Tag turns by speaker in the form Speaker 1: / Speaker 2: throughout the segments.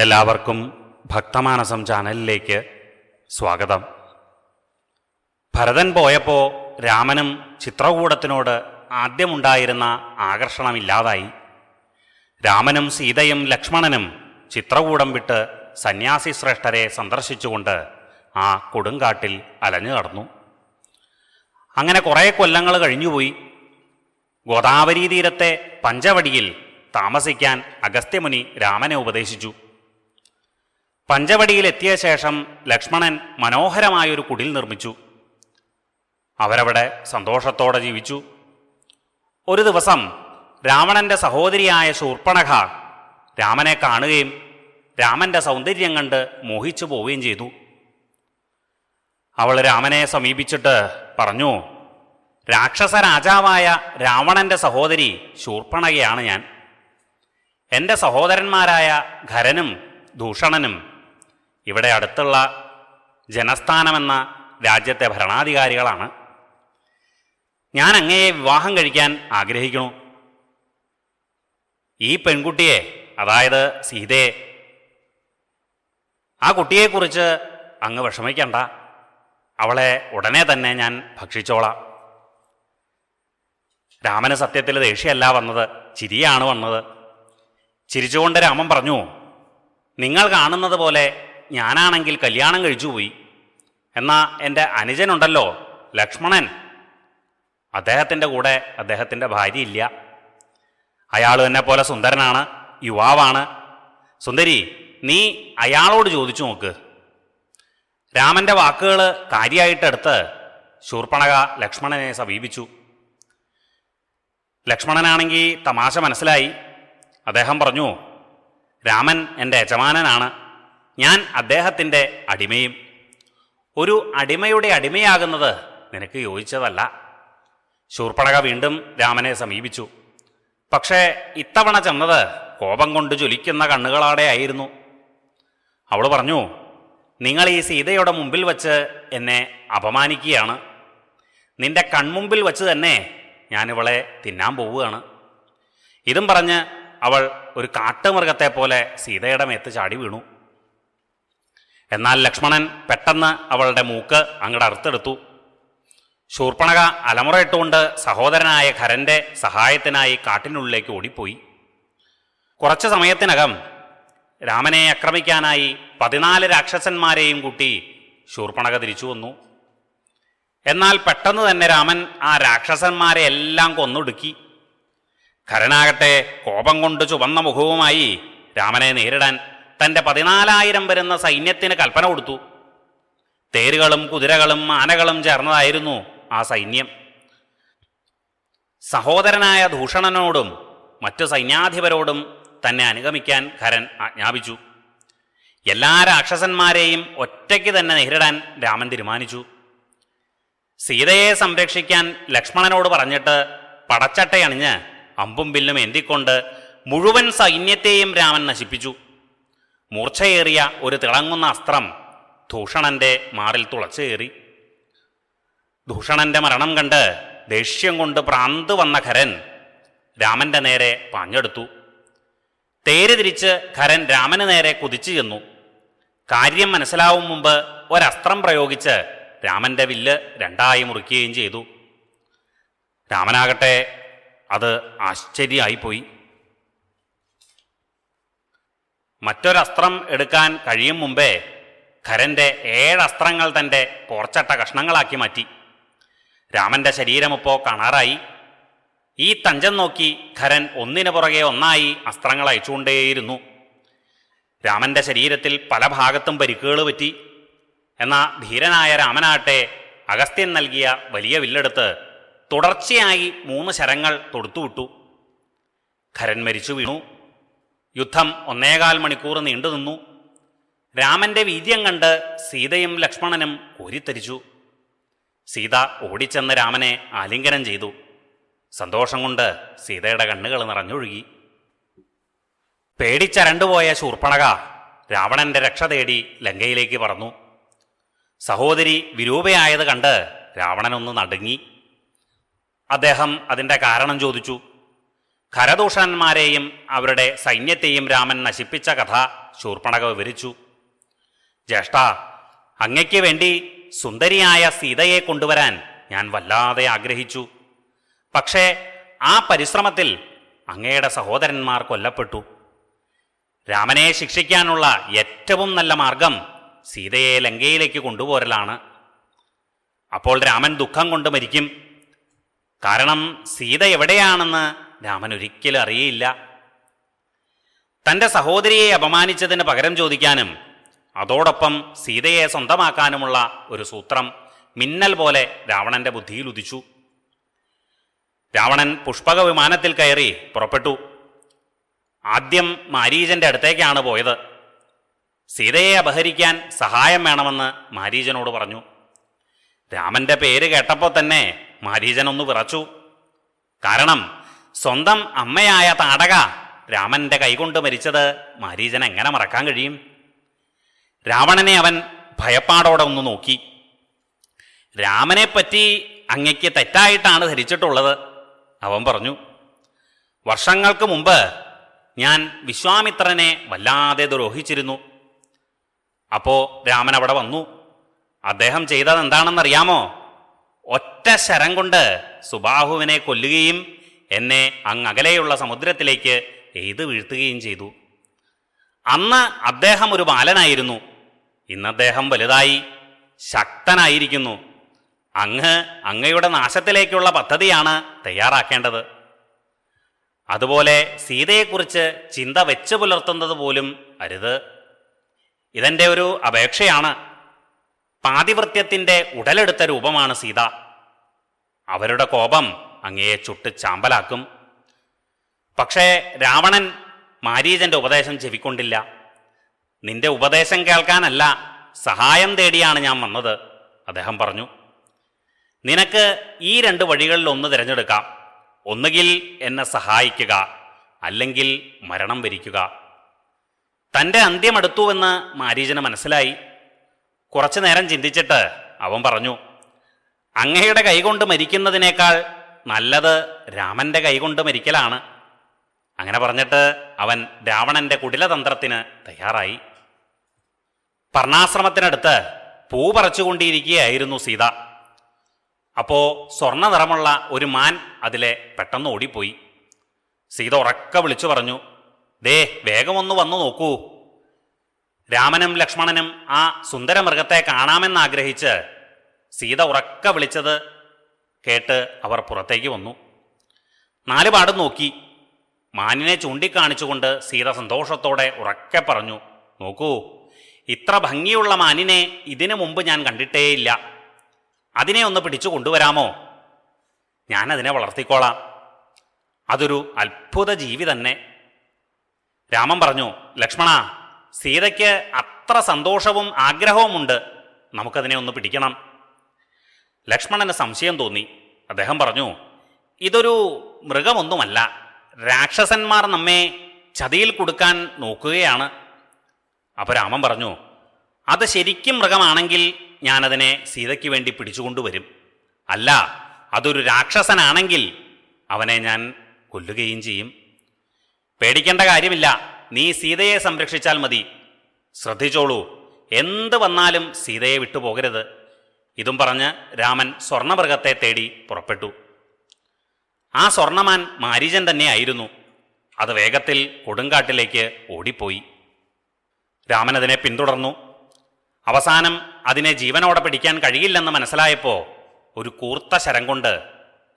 Speaker 1: എല്ലാവർക്കും ഭക്തമാനസം ചാനലിലേക്ക് സ്വാഗതം. ഭരതൻ പോയപ്പോൾ രാമനും ചിത്രകൂടത്തിനോട് ആദ്യമുണ്ടായിരുന്ന ആകർഷണമില്ലാതായി. രാമനും സീതയും ലക്ഷ്മണനും ചിത്രകൂടം വിട്ട് സന്യാസി ശ്രേഷ്ഠരെ സന്ദർശിച്ചുകൊണ്ട് ആ കൊടുങ്കാട്ടിൽ അലഞ്ഞു നടന്നു. അങ്ങനെ കുറേ കൊല്ലങ്ങൾ കഴിഞ്ഞുപോയി. ഗോദാവരി തീരത്തെ പഞ്ചവടിയിൽ താമസിക്കാൻ അഗസ്ത്യമുനി രാമനെ ഉപദേശിച്ചു. പഞ്ചവടിയിലെത്തിയ ശേഷം ലക്ഷ്മണൻ മനോഹരമായൊരു കുടിൽ നിർമ്മിച്ചു. അവരവിടെ സന്തോഷത്തോടെ ജീവിച്ചു. ഒരു ദിവസം രാവണന്റെ സഹോദരിയായ ശൂർപ്പണഖ രാമനെ കാണുകയും രാമന്റെ സൗന്ദര്യം കണ്ട് മോഹിച്ചു പോവുകയും ചെയ്തു. അവൾ രാമനെ സമീപിച്ചിട്ട് പറഞ്ഞു രാക്ഷസ രാജാവായ രാവണന്റെ സഹോദരി ശൂർപ്പണകയാണ് ഞാൻ. എന്റെ സഹോദരന്മാരായ ഖരനും ദൂഷണനും ഇവിടെ അടുത്തുള്ള ജനസ്ഥാനമെന്ന രാജ്യത്തെ ഭരണാധികാരികളാണ്. ഞാൻ അങ്ങയെ വിവാഹം കഴിക്കാൻ ആഗ്രഹിക്കുന്നു. ഈ പെൺകുട്ടിയെ അതായത് സീതയെ ആ കുട്ടിയെക്കുറിച്ച് അങ്ങ് വിഷമിക്കണ്ട. അവളെ ഉടനെ തന്നെ ഞാൻ ഭക്ഷിച്ചോളാം. രാമന് സത്യത്തിൽ ദേഷ്യമല്ല വന്നത് ചിരിയാണ് വന്നത്. ചിരിച്ചുകൊണ്ട് രാമൻ പറഞ്ഞു നിങ്ങൾ കാണുന്നത് പോലെ ഞാനാണെങ്കിൽ കല്യാണം കഴിച്ചുപോയി എന്നാ എന്റെ അനുജനുണ്ടല്ലോ ലക്ഷ്മണൻ. അദ്ദേഹത്തിന്റെ കൂടെ അദ്ദേഹത്തിന്റെ ഭാര്യ ഇല്ല. അയാൾ എന്നെ പോലെ സുന്ദരനാണ് യുവാവാണ്. സുന്ദരി നീ അയാളോട് ചോദിച്ചു നോക്ക്. രാമന്റെ വാക്കുകൾ കാര്യമായിട്ടെടുത്ത് ശൂർപ്പണക ലക്ഷ്മണനെ സമീപിച്ചു. ലക്ഷ്മണനാണെങ്കിൽ തമാശ മനസ്സിലായി. അദ്ദേഹം പറഞ്ഞു രാമൻ എന്റെ യജമാനനാണ്. ഞാൻ അദ്ദേഹത്തിന്റെ അടിമയും. ഒരു അടിമയുടെ അടിമയാകുന്നത് നിനക്ക് യോജിച്ചതല്ല. ശൂർപ്പണക വീണ്ടും രാമനെ സമീപിച്ചു. പക്ഷേ ഇത്തവണ ചെന്നത് കോപം കൊണ്ട് ജ്വലിക്കുന്ന കണ്ണുകളോടെ ആയിരുന്നു അവൾ പറഞ്ഞു നിങ്ങൾ ഈ സീതയുടെ മുമ്പിൽ വച്ച് എന്നെ അപമാനിക്കുകയാണ്. നിന്റെ കൺമുമ്പിൽ വച്ച് തന്നെ ഞാനിവളെ തിന്നാൻ പോവുകയാണ്. ഇതും പറഞ്ഞ് അവൾ ഒരു കാട്ടുമൃഗത്തെ പോലെ സീതയുടെ മേത്ത് ചാടി വീണു. എന്നാൽ ലക്ഷ്മണൻ പെട്ടെന്ന് അവളുടെ മൂക്ക് അങ്ങടെ അറുത്തെടുത്തു. ശൂർപ്പണക അലമുറയിട്ടുകൊണ്ട് സഹോദരനായ ഖരന്റെ സഹായത്തിനായി കാട്ടിനുള്ളിലേക്ക് ഓടിപ്പോയി. കുറച്ചു സമയത്തിനകം രാമനെ ആക്രമിക്കാനായി പതിനാല് രാക്ഷസന്മാരെയും കൂട്ടി ശൂർപ്പണക തിരിച്ചു വന്നു. എന്നാൽ പെട്ടെന്ന് തന്നെ രാമൻ ആ രാക്ഷസന്മാരെ എല്ലാം കൊന്നൊടുക്കി. കരനാകട്ടെ കോപം കൊണ്ട് ചുവന്ന മുഖവുമായി രാമനെ നേരിടാൻ തന്റെ പതിനാലായിരം വരുന്ന സൈന്യത്തിന് കൽപ്പന കൊടുത്തു. തേരുകളും കുതിരകളും ആനകളും ചേർന്നതായിരുന്നു ആ സൈന്യം. സഹോദരനായ ദൂഷണനോടും മറ്റു സൈന്യാധിപരോടും തന്നെ അനുഗമിക്കാൻ ഖരൻ ആജ്ഞാപിച്ചു. എല്ലാ രാക്ഷസന്മാരെയും ഒറ്റയ്ക്ക് തന്നെ നേരിടാൻ രാമൻ തീരുമാനിച്ചു. സീതയെ സംരക്ഷിക്കാൻ ലക്ഷ്മണനോട് പറഞ്ഞിട്ട് പടച്ചട്ടയണിഞ്ഞ് അമ്പും വില്ലും എന്തിക്കൊണ്ട് മുഴുവൻ സൈന്യത്തെയും രാമൻ നശിപ്പിച്ചു. മൂർച്ചയേറിയ ഒരു തിളങ്ങുന്ന അസ്ത്രം ദൂഷണന്റെ മാറിൽ തുളച്ചേറി. ദൂഷണന്റെ മരണം കണ്ട് ദേഷ്യം കൊണ്ട് പ്രാന്ത് വന്ന ഖരൻ രാമന്റെ നേരെ പാഞ്ഞെടുത്തു. തേര് തിരിച്ച് ഖരൻ രാമന് നേരെ കുതിച്ചു ചെന്നു. കാര്യം മനസ്സിലാവും മുമ്പ് ഒരസ്ത്രം പ്രയോഗിച്ച് രാമന്റെ വില്ല് രണ്ടായി മുറിക്കുകയും ചെയ്തു. രാമനാകട്ടെ അത് ആശ്ചര്യമായിപ്പോയി. മറ്റൊരസ്ത്രം എടുക്കാൻ കഴിയും മുമ്പേ ഖരന്റെ ഏഴസ്ത്രങ്ങൾ തന്റെ പോർച്ചട്ട കഷ്ണങ്ങളാക്കി മാറ്റി. രാമന്റെ ശരീരമിപ്പോൾ കാണാറായി. ഈ തഞ്ചം നോക്കി ഖരൻ ഒന്നിനു പുറകെ ഒന്നായി അസ്ത്രങ്ങൾ അയച്ചുകൊണ്ടേയിരുന്നു. രാമന്റെ ശരീരത്തിൽ പല ഭാഗത്തും പരിക്കുകൾ പറ്റി. എന്നാ ധീരനായ രാമനാട്ടെ അഗസ്ത്യൻ നൽകിയ വലിയ വില്ലെടുത്ത് തുടർച്ചയായി മൂന്ന് ശരങ്ങൾ തൊടുത്തുവിട്ടു. ഖരൻ മരിച്ചു വീണു. യുദ്ധം ഒന്നേകാൽ മണിക്കൂർ നീണ്ടുനിന്നു രാമന്റെ വീര്യം കണ്ട് സീതയും ലക്ഷ്മണനും കോരിത്തരിച്ചു. സീത ഓടിച്ചെന്ന് രാമനെ ആലിംഗനം ചെയ്തു. സന്തോഷം കൊണ്ട് സീതയുടെ കണ്ണുകൾ നിറഞ്ഞൊഴുകി. പേടിച്ചരണ്ടുപോയ ശൂർപ്പണക രാവണന്റെ രക്ഷ തേടി ലങ്കയിലേക്ക് പറന്നു. സഹോദരി വിരൂപയായത് കണ്ട് രാവണനൊന്ന് നടുങ്ങി. അദ്ദേഹം അതിന്റെ കാരണം ചോദിച്ചു. ഖരദൂഷണന്മാരെയും അവരുടെ സൈന്യത്തെയും രാമൻ നശിപ്പിച്ച കഥ ശൂർപ്പണക വിവരിച്ചു. ജ്യേഷ്ഠ അങ്ങയ്ക്ക് വേണ്ടി സുന്ദരിയായ സീതയെ കൊണ്ടുവരാൻ ഞാൻ വല്ലാതെ ആഗ്രഹിച്ചു. പക്ഷേ ആ പരിശ്രമത്തിൽ അങ്ങയുടെ സഹോദരന്മാർ കൊല്ലപ്പെട്ടു. രാമനെ ശിക്ഷിക്കാനുള്ള ഏറ്റവും നല്ല മാർഗം സീതയെ ലങ്കയിലേക്ക് കൊണ്ടുപോരലാണ്. അപ്പോൾ രാമൻ ദുഃഖം കൊണ്ട് മരിക്കും. കാരണം സീത എവിടെയാണെന്ന് രാമൻ ഒരിക്കലും അറിയില്ല തന്റെ സഹോദരിയെ അപമാനിച്ചതിന് പകരം ചോദിക്കാനും അതോടൊപ്പം സീതയെ സ്വന്തമാക്കാനുമുള്ള ഒരു സൂത്രം മിന്നൽ പോലെ രാവണന്റെ ബുദ്ധിയിൽ ഉദിച്ചു. രാവണൻ പുഷ്പക വിമാനത്തിൽ കയറി പുറപ്പെട്ടു. ആദ്യം മാരീജന്റെ അടുത്തേക്കാണ് പോയത്. സീതയെ അപഹരിക്കാൻ സഹായം വേണമെന്ന് മാരീജനോട് പറഞ്ഞു. രാമന്റെ പേര് കേട്ടപ്പോൾ തന്നെ മാരീജൻ ഒന്ന് വിറച്ചു. കാരണം സ്വന്തം അമ്മയായ താടക രാമന്റെ കൈകൊണ്ട് മരിച്ചത് മാരീജൻ എങ്ങനെ മറക്കാൻ കഴിയും? രാവണനെ അവൻ ഭയപ്പാടോടെ ഒന്ന് നോക്കി. രാമനെപ്പറ്റി അങ്ങയ്ക്ക് തെറ്റായിട്ടാണ് ധരിച്ചിട്ടുള്ളത് അവൻ പറഞ്ഞു. വർഷങ്ങൾക്ക് മുമ്പ് ഞാൻ വിശ്വാമിത്രനെ വല്ലാതെ ദ്രോഹിച്ചിരുന്നു. അപ്പോ രാമൻ അവിടെ വന്നു. അദ്ദേഹം ചെയ്തത് എന്താണെന്നറിയാമോ? ഒറ്റ ശരം കൊണ്ട് സുബാഹുവിനെ കൊല്ലുകയും എന്നെ അങ്ങകലെയുള്ള സമുദ്രത്തിലേക്ക് എഴുതു വീഴ്ത്തുകയും ചെയ്തു. അന്ന് അദ്ദേഹം ഒരു ബാലനായിരുന്നു. ഇന്ന് അദ്ദേഹം വലുതായി ശക്തനായിരിക്കുന്നു. അങ്ങ് അങ്ങയുടെ നാശത്തിലേക്കുള്ള പദ്ധതിയാണ് തയ്യാറാക്കേണ്ടത്. അതുപോലെ സീതയെക്കുറിച്ച് ചിന്ത വെച്ച് പുലർത്തുന്നത് പോലും അരുത്. ഇതെന്റെ ഒരു അപേക്ഷയാണ്. പാതിവൃത്യത്തിന്റെ ഉടലെടുത്ത രൂപമാണ് സീത. അവരുടെ കോപം അങ്ങയെ ചുട്ട് ചാമ്പലാക്കും. പക്ഷേ രാവണൻ മാരീജന്റെ ഉപദേശം ചെവിക്കൊണ്ടില്ല നിന്റെ ഉപദേശം കേൾക്കാനല്ല സഹായം തേടിയാണ് ഞാൻ വന്നത് അദ്ദേഹം പറഞ്ഞു. നിനക്ക് ഈ രണ്ട് വഴികളിൽ ഒന്ന് തിരഞ്ഞെടുക്കാം. ഒന്നുകിൽ എന്നെ സഹായിക്കുക അല്ലെങ്കിൽ മരണം വരിക്കുക. തന്റെ അന്ത്യമെടുത്തുവെന്ന് മാരീജന് മനസ്സിലായി. കുറച്ചു നേരം ചിന്തിച്ചിട്ട് അവൻ പറഞ്ഞു അങ്ങയുടെ കൈകൊണ്ട് മരിക്കുന്നതിനേക്കാൾ നല്ലത് രാമന്റെ കൈകൊണ്ട് മരിക്കലാണ്. അങ്ങനെ പറഞ്ഞിട്ട് അവൻ രാവണന്റെ കുടിലതന്ത്രത്തിന് തയ്യാറായി. പർണാശ്രമത്തിനടുത്ത് പൂ പറിച്ചുകൊണ്ടിരിക്കുകയായിരുന്നു സീത. അപ്പോ സ്വർണ നിറമുള്ള ഒരു മാൻ അതിലെ പെട്ടെന്ന് ഓടിപ്പോയി. സീത ഉറക്ക വിളിച്ചു പറഞ്ഞു ദേ വേഗമൊന്ന് വന്നു നോക്കൂ. രാമനും ലക്ഷ്മണനും ആ സുന്ദര മൃഗത്തെ കാണാമെന്നാഗ്രഹിച്ച് സീത ഉറക്ക വിളിച്ചത് കേട്ട് അവർ പുറത്തേക്ക് വന്നു. നാലുപാടും നോക്കി. മാനിനെ ചൂണ്ടിക്കാണിച്ചുകൊണ്ട് സീത സന്തോഷത്തോടെ ഉറക്കെ പറഞ്ഞു നോക്കൂ ഇത്ര ഭംഗിയുള്ള മാനിനെ ഇതിനു മുമ്പ് ഞാൻ കണ്ടിട്ടേയില്ല. അതിനെ ഒന്ന് പിടിച്ചു കൊണ്ടുവരാമോ? ഞാൻ അതിനെ വളർത്തിക്കോളാം. അതൊരു അത്ഭുത ജീവി തന്നെ. രാമൻ പറഞ്ഞു ലക്ഷ്മണ സീതയ്ക്ക് അത്ര സന്തോഷവും ആഗ്രഹവുമുണ്ട് നമുക്കതിനെ ഒന്ന് പിടിക്കണം. ലക്ഷ്മണന് സംശയം തോന്നി. അദ്ദേഹം പറഞ്ഞു ഇതൊരു മൃഗമൊന്നുമല്ല. രാക്ഷസന്മാർ നമ്മെ ചതിയിൽ കൊടുക്കാൻ നോക്കുകയാണ്. അപ്പോൾ രാമൻ പറഞ്ഞു അത് ശരിക്കും മൃഗമാണെങ്കിൽ ഞാനതിനെ സീതയ്ക്ക് വേണ്ടി പിടിച്ചുകൊണ്ടുവരും. അല്ല അതൊരു രാക്ഷസനാണെങ്കിൽ അവനെ ഞാൻ കൊല്ലുകയും ചെയ്യും. പേടിക്കേണ്ട കാര്യമില്ല. നീ സീതയെ സംരക്ഷിച്ചാൽ മതി. ശ്രദ്ധിച്ചോളൂ എന്ത് വന്നാലും സീതയെ വിട്ടുപോകരുത്. ഇതും പറഞ്ഞ് രാമൻ സ്വർണമൃഗത്തെ തേടി പുറപ്പെട്ടു. ആ സ്വർണമാൻ മാരീജൻ തന്നെയായിരുന്നു. അത് വേഗത്തിൽ കൊടുങ്കാട്ടിലേക്ക് ഓടിപ്പോയി. രാമൻ അതിനെ പിന്തുടർന്നു. അവസാനം അതിനെ ജീവനോടെ പിടിക്കാൻ കഴിയില്ലെന്ന് മനസ്സിലായപ്പോൾ ഒരു കൂർത്ത ശരം കൊണ്ട്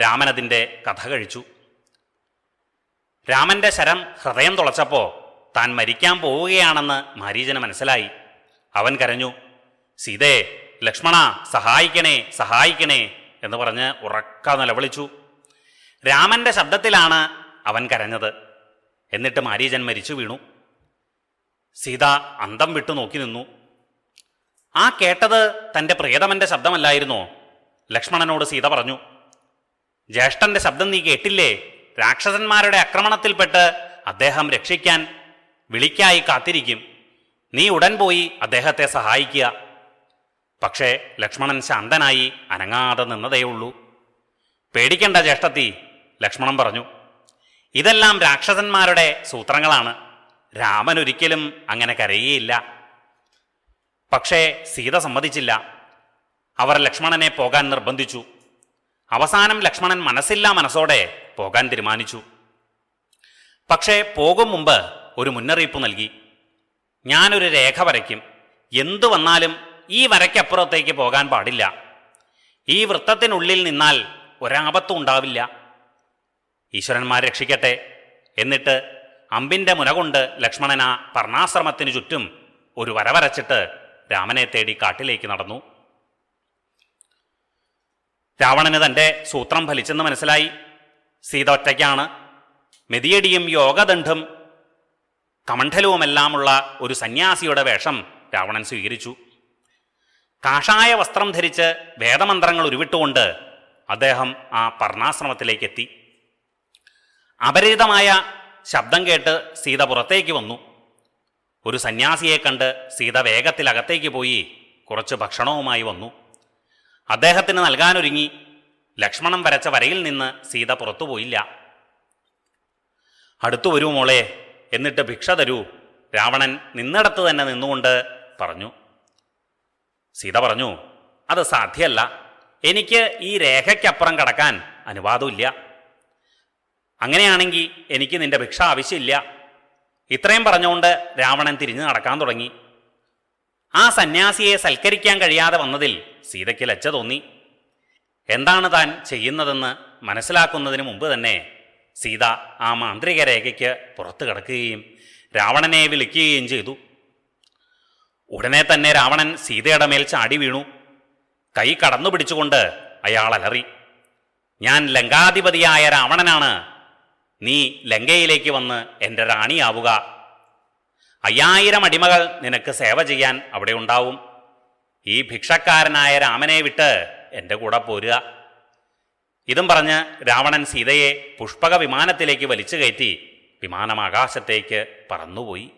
Speaker 1: രാമൻ അതിന്റെ കഥ കഴിച്ചു. രാമന്റെ ശരം ഹൃദയം തുളച്ചപ്പോൾ താൻ മരിക്കാൻ പോവുകയാണെന്ന് മാരീജന് മനസ്സിലായി. അവൻ കരഞ്ഞു സീതേ ലക്ഷ്മണ സഹായിക്കണേ സഹായിക്കണേ എന്ന് പറഞ്ഞ് ഉറക്ക നിലവിളിച്ചു. രാമന്റെ ശബ്ദത്തിലാണ് അവൻ കരഞ്ഞത്. എന്നിട്ട് മാരീജൻ മരിച്ചു വീണു. സീത അന്തം വിട്ടു നോക്കി നിന്നു. ആ കേട്ടത് തന്റെ പ്രിയതമന്റെ ശബ്ദമല്ലായിരുന്നോ? ലക്ഷ്മണനോട് സീത പറഞ്ഞു ജ്യേഷ്ഠന്റെ ശബ്ദം നീ കേട്ടില്ലേ? രാക്ഷസന്മാരുടെ ആക്രമണത്തിൽപ്പെട്ട് അദ്ദേഹം രക്ഷിക്കാൻ വിളിക്കായി കാത്തിരിക്കും. നീ ഉടൻ പോയി അദ്ദേഹത്തെ സഹായിക്കുക. പക്ഷേ ലക്ഷ്മണൻ ശാന്തനായി അനങ്ങാതെ നിന്നതേയുള്ളൂ. പേടിക്കണ്ട ജ്യേഷ്ഠത്തി ലക്ഷ്മണൻ പറഞ്ഞു ഇതെല്ലാം രാക്ഷസന്മാരുടെ സൂത്രങ്ങളാണ്. രാമൻ ഒരിക്കലും അങ്ങനെ കരയുകയില്ല പക്ഷേ സീത സമ്മതിച്ചില്ല. അവർ ലക്ഷ്മണനെ പോകാൻ നിർബന്ധിച്ചു. അവസാനം ലക്ഷ്മണൻ മനസ്സില്ലാ മനസ്സോടെ പോകാൻ തീരുമാനിച്ചു. പക്ഷേ പോകും മുമ്പ് ഒരു മുന്നറിയിപ്പ് നൽകി. ഞാനൊരു രേഖ വരയ്ക്കും. എന്തു വന്നാലും ഈ വരയ്ക്കപ്പുറത്തേക്ക് പോകാൻ പാടില്ല. ഈ വൃത്തത്തിനുള്ളിൽ നിന്നാൽ ഒരാപത്തും ഉണ്ടാവില്ല. ഈശ്വരന്മാർ രക്ഷിക്കട്ടെ. എന്നിട്ട് അമ്പിന്റെ മുനകൊണ്ട് ലക്ഷ്മണന പർണാശ്രമത്തിനു ചുറ്റും ഒരു വര വരച്ചിട്ട് രാമനെ തേടി കാട്ടിലേക്ക് നടന്നു. രാവണന് തന്റെ സൂത്രം ഫലിച്ചെന്ന് മനസ്സിലായി. സീത ഒറ്റയ്ക്കാണ് മെതിയടിയും യോഗദണ്ഡും കമണ്ഡലവുമെല്ലാമുള്ള ഒരു സന്യാസിയുടെ വേഷം രാവണൻ സ്വീകരിച്ചു. കാഷായ വസ്ത്രം ധരിച്ച് വേദമന്ത്രങ്ങൾ ഉരുവിട്ടുകൊണ്ട് അദ്ദേഹം ആ പർണാശ്രമത്തിലേക്ക് എത്തി അപരിചിതമായ ശബ്ദം കേട്ട് സീത പുറത്തേക്ക് വന്നു. ഒരു സന്യാസിയെ കണ്ട് സീത വേഗത്തിൽ അകത്തേക്ക് പോയി കുറച്ച് ഭക്ഷണവുമായി വന്നു. അദ്ദേഹത്തിന് നൽകാനൊരുങ്ങി. ലക്ഷ്മണം വരച്ച വരയിൽ നിന്ന് സീത പുറത്തുപോയില്ല അടുത്തു വരൂ മോളെ എന്നിട്ട് ഭിക്ഷ തരൂ രാവണൻ നിന്നിടത്ത് തന്നെ നിന്നുകൊണ്ട് പറഞ്ഞു. സീത പറഞ്ഞു അത് സാധ്യമല്ല എനിക്ക് ഈ രേഖയ്ക്കപ്പുറം കടക്കാൻ അനുവാദമില്ല. അങ്ങനെയാണെങ്കിൽ എനിക്ക് നിന്റെ ഭിക്ഷ ആവശ്യമില്ല. ഇത്രയും പറഞ്ഞുകൊണ്ട് രാവണൻ തിരിഞ്ഞു നടക്കാൻ തുടങ്ങി. ആ സന്യാസിയെ സൽക്കരിക്കാൻ കഴിയാതെ വന്നതിൽ സീതയ്ക്ക് ലജ്ജ തോന്നി. എന്താണ് താൻ ചെയ്യുന്നതെന്ന് മനസ്സിലാക്കുന്നതിന് മുമ്പ് തന്നെ സീത ആ മാന്ത്രിക രേഖയ്ക്ക് പുറത്തു കിടക്കുകയും രാവണനെ വിളിക്കുകയും ചെയ്തു. ഉടനെ തന്നെ രാവണൻ സീതയുടെ മേൽ ചാടി വീണു. കൈ കടന്നു പിടിച്ചുകൊണ്ട് അയാൾ അലറി. ഞാൻ ലങ്കാധിപതിയായ രാവണനാണ്. നീ ലങ്കയിലേക്ക് വന്ന് എന്റെ റാണിയാവുക. അയ്യായിരം അടിമകൾ നിനക്ക് സേവ ചെയ്യാൻ അവിടെ ഉണ്ടാവും. ഈ ഭിക്ഷക്കാരനായ രാമനെ വിട്ട് എന്റെ കൂടെ പോരുക. ഇതും പറഞ്ഞ് രാവണൻ സീതയെ പുഷ്പക വിമാനത്തിലേക്ക് വലിച്ചു കയറ്റി വിമാനം ആകാശത്തേക്ക് പറന്നുപോയി.